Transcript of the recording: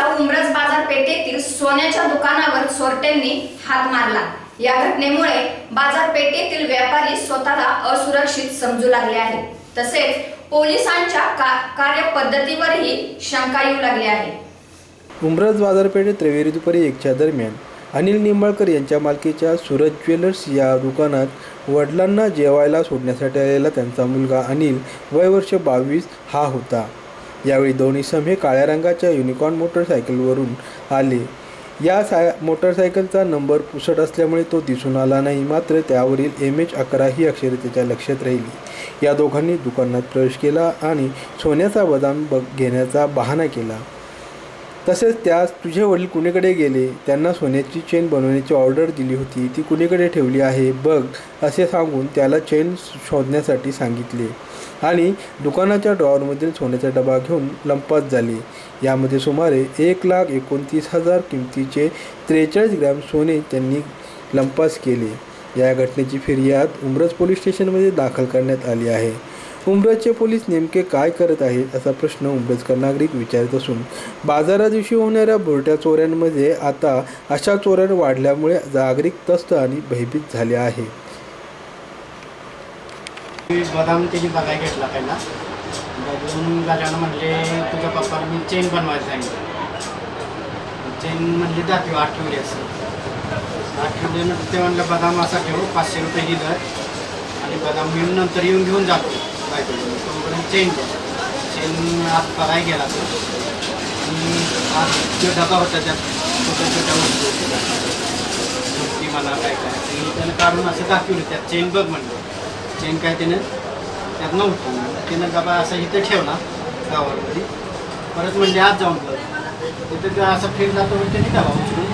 दिवसा उमरस बाजारपेठेतील सोन्याच्या दुकानावर चोरट्यांनी हात मारला. या घटनेमुळे बाजारपेठेतील व्यापारी स्वतःला असुरक्षित समजू लागले आहेत तसेच पोलिसांच्या का कार्यपद्धतीवरही शंका येऊ लागली आहे. उमरज बाजारपेठेत त्रिवेरी दुपारी एकच्या दरम्यान अनिल निंबाळकर यांच्या मालकीच्या सूरज ज्वेलर्स या दुकानात वडिलांना जेवायला सोडण्यासाठी आलेला त्यांचा मुलगा अनिल वय वर्ष बावीस हा होता. यावेळी दोन्ही सम हे काळ्या रंगाच्या युनिकॉर्न मोटरसायकलवरून आले. या साय मोटरसायकलचा नंबर पुसट असल्यामुळे तो दिसून आला नाही. मात्र त्यावरील एम एच अकरा ही अक्षरे त्याच्या लक्षात राहिली. या दोघांनी दुकानात प्रवेश केला आणि सोन्याचा बदाम बघ घेण्याचा बहाणा केला. तसेच त्यास तुझे वडील कुणीकडे गेले? त्यांना सोन्याची चेन बनवण्याची ऑर्डर दिली होती. ती कुणीकडे ठेवली आहे? बघ असे सांगून त्याला चेन शोधण्यासाठी सांगितले. आणि दुकानाच्या ड्रॉवरमधील सोन्याचा डबा घेऊन लंपास झाली. यामध्ये सुमारे एक लाख एकोणतीस हजार किमतीचे त्रेचाळीस ग्रॅम सोने त्यांनी लंपास केले. या घटनेची फिर्याद उमरज पोलीस स्टेशनमध्ये दाखल करण्यात आली आहे. उमरजचे पोलीस नेमके काय करत आहेत असा प्रश्न उमरजकर नागरिक विचारत असून बाजारा दिवशी होणाऱ्या बुरट्या चोऱ्यांमध्ये आता अशा चोऱ्या वाढल्यामुळे नागरिक तस्त आणि भयभीत झाले आहे बदाम त्याची बघायला घेतला पहिला. बघून झाल्यानं म्हणले तुझ्या पप्पाला मी चेन बनवायला सांगितलं चेन म्हणजे दाखव आठ ठेवली असं. आठ ठेवल्यानंतर ते म्हणलं बदाम असा ठेवू पाचशे रुपये दिलं आणि बदाम मिळून नंतर येऊन घेऊन जातो. काय तोपर्यंत चेन कर चेन आज बघाय गेला तो आणि जो डबा होता त्यात छोट्या छोट्या वस्तू होत्या. मला काय काय त्यानं काढून असं दाखवलं त्यात चेन बघ म्हणलं. चेन काय त्यानं त्यात नव्हतं. त्यानं डबा असा इथं ठेवला गावामध्ये. परत म्हणजे आज जाऊन तिथे तिथं असं फिरला तो त्याने डबा उचलून